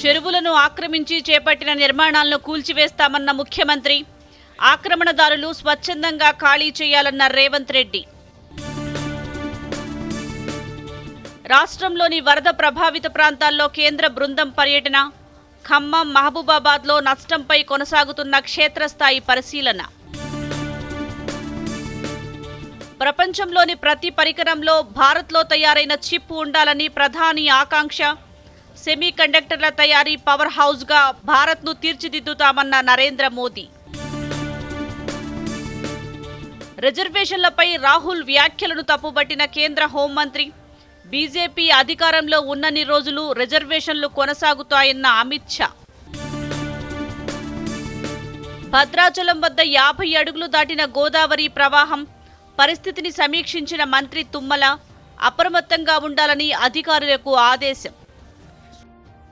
చెరువులను ఆక్రమించి చేపట్టిన నిర్మాణాలను కూల్చివేస్తామన్న ముఖ్యమంత్రి. ఆక్రమణదారులు స్వచ్ఛందంగా ఖాళీ చేయాలన్న రేవంత్ రెడ్డి. రాష్ట్రంలోని వరద ప్రభావిత ప్రాంతాల్లో కేంద్ర బృందం పర్యటన ఖమ్మం మహబూబాబాద్లో నష్టంపై కొనసాగుతున్న క్షేత్రస్థాయి పరిశీలన. ప్రపంచంలోని ప్రతి పరికరంలో భారత్లో తయారైన చిప్ ఉండాలని ప్రధాని ఆకాంక్ష. సెమీ కండక్టర్ల తయారీ పవర్ హౌస్గా భారత్ను తీర్చిదిద్దుతామన్న నరేంద్ర మోదీ. రిజర్వేషన్లపై రాహుల్ వ్యాఖ్యలను తప్పుబట్టిన కేంద్ర హోంమంత్రి. బీజేపీ అధికారంలో ఉన్నన్ని రోజులు రిజర్వేషన్లు కొనసాగుతాయన్న అమిత్ షా. భద్రాచలం వద్ద యాభై అడుగులు దాటిన గోదావరి ప్రవాహం పరిస్థితిని సమీక్షించిన మంత్రి తుమ్మల అప్రమత్తంగా ఉండాలని అధికారులకు ఆదేశం.